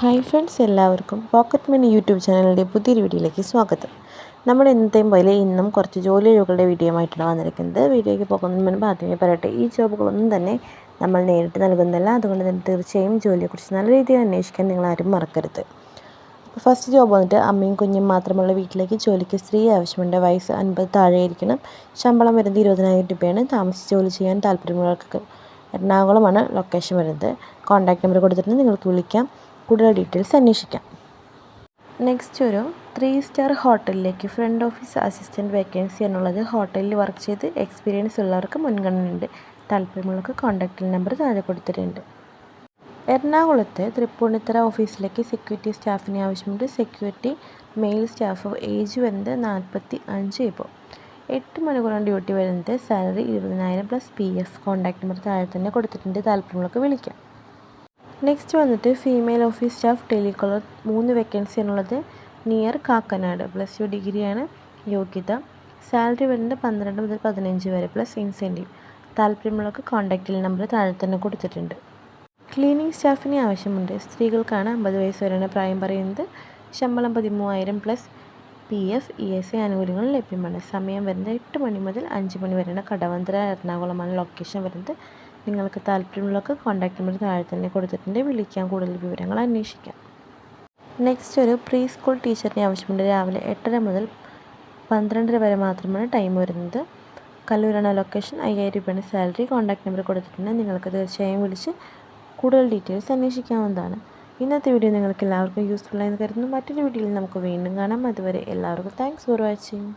Hi friends എല്ലാവർക്കും pocket money YouTube ചാനലിന്റെ പുതിയൊരു വീഡിയോയിലേക്ക് സ്വാഗതം. നമ്മൾ ഇന്നത്തെയും പോലെ ഇന്നും കുറച്ച് ജോലി ഒഴിവുകളുടെ വീഡിയോ ആയിട്ടാണ് വന്നിരിക്കുന്നത്. വീഡിയോയ്ക്ക് പോകുന്നതിന് മുൻപ് ആദ്യമേ പറയട്ടെ ഈ ജോബുകളൊന്നും തന്നെ നമ്മൾ നേരിട്ട് നൽകുന്നില്ല അതുകൊണ്ട് തന്നെ തീർച്ചയായും ജോലിയെക്കുറിച്ച് നല്ല രീതിയിൽ അന്വേഷിക്കാൻ നിങ്ങൾ ആരും മറക്കരുത്. ഫസ്റ്റ് ജോബ് വന്നിട്ട് അമ്മയും കുഞ്ഞും മാത്രമുള്ള വീട്ടിലേക്ക് ജോലിക്ക് സ്ത്രീ ആവശ്യമുണ്ട്. വയസ്സ് അൻപത് താഴെയായിരിക്കണം. ശമ്പളം വരുന്നത് ഇരുപതിനായിരം രൂപയാണ്. താമസിച്ച് ജോലി ചെയ്യാൻ താല്പര്യമുള്ളവർക്ക് എറണാകുളമാണ് ലൊക്കേഷൻ വരുന്നത്. കോൺടാക്ട് നമ്പർ കൊടുത്തിട്ടുണ്ട്. നിങ്ങൾക്ക് വിളിക്കാം. കൂടുതൽ ഡീറ്റെയിൽസ് അന്വേഷിക്കാം. നെക്സ്റ്റ് ഒരു ത്രീ സ്റ്റാർ ഹോട്ടലിലേക്ക് ഫ്രണ്ട് ഓഫീസ് അസിസ്റ്റന്റ് വേക്കൻസി എന്നുള്ളത് ഹോട്ടലിൽ വർക്ക് ചെയ്ത് എക്സ്പീരിയൻസ് ഉള്ളവർക്ക് മുൻഗണനയുണ്ട്. താല്പര്യമുള്ളവർക്ക് കോൺടാക്റ്റ് നമ്പർ താഴെ കൊടുത്തിട്ടുണ്ട്. എറണാകുളത്തെ തൃപ്പൂണിത്തറ ഓഫീസിലേക്ക് സെക്യൂരിറ്റി സ്റ്റാഫിനെ ആവശ്യമുണ്ട്. സെക്യൂരിറ്റി മെയിൽ സ്റ്റാഫ് ഏജ് വരുന്നത് നാൽപ്പത്തി അഞ്ച് ഇപ്പോൾ എട്ട് മണിക്കൂറാണ് ഡ്യൂട്ടി വരുന്നത് സാലറി ഇരുപതിനായിരം plus P F contact number താഴെ തന്നെ കൊടുത്തിട്ടുണ്ട്. താല്പര്യമുള്ളവർക്ക് വിളിക്കാം. നെക്സ്റ്റ് വന്നിട്ട് ഫീമെയിൽ ഓഫീസ് സ്റ്റാഫ് ടെലികോളർ മൂന്ന് വേക്കൻസി എന്നുള്ളത് നിയർ കാക്കനാട്. പ്ലസ് ടു ഡിഗ്രിയാണ് യോഗ്യത. സാലറി വരുന്നത് പന്ത്രണ്ട് മുതൽ പതിനഞ്ച് വരെ. പ്ലസ് ഇൻസെന്റീവ് താല്പര്യമുള്ളവർക്ക് കോൺടാക്റ്റ് നമ്പർ താഴെ തന്നെ കൊടുത്തിട്ടുണ്ട്. ക്ലീനിങ് സ്റ്റാഫിന് ആവശ്യമുണ്ട്. സ്ത്രീകൾക്കാണ് അമ്പത് വയസ്സ് വരെയാണ് പ്രായം പറയുന്നത്. ശമ്പളം പതിമൂവായിരം plus P F E S I ആനുകൂല്യങ്ങൾ ലഭ്യമാണ്. സമയം വരുന്നത് എട്ട് മണി മുതൽ അഞ്ച് മണി വരെയാണ്. കടവന്തര എറണാകുളമാണ് ലൊക്കേഷൻ വരുന്നത്. നിങ്ങൾക്ക് താല്പര്യമുള്ളവർക്ക് കോൺടാക്ട് നമ്പർ താഴെ തന്നെ കൊടുത്തിട്ടുണ്ട്. വിളിക്കാൻ കൂടുതൽ വിവരങ്ങൾ അന്വേഷിക്കാം. നെക്സ്റ്റ് ഒരു പ്രീ സ്കൂൾ ടീച്ചറിനെ ആവശ്യമുണ്ട്. രാവിലെ എട്ടര മുതൽ പന്ത്രണ്ടര വരെ മാത്രമാണ് ടൈം വരുന്നത്. കല്ലൂരാണ് ലൊക്കേഷൻ അയ്യായിരം രൂപയാണ് സാലറി കോൺടാക്ട് നമ്പർ കൊടുത്തിട്ടുണ്ട്. നിങ്ങൾക്ക് തീർച്ചയായും വിളിച്ച് കൂടുതൽ ഡീറ്റെയിൽസ് അന്വേഷിക്കാവുന്നതാണ്. ഇന്നത്തെ വീഡിയോ നിങ്ങൾക്ക് എല്ലാവർക്കും യൂസ്ഫുൾ ആയെന്ന് കരുതുന്നു. മറ്റൊരു വീഡിയോയിൽ നമുക്ക് വീണ്ടും കാണാം. അതുവരെ എല്ലാവർക്കും താങ്ക്സ് ഫോർ വാച്ചിങ്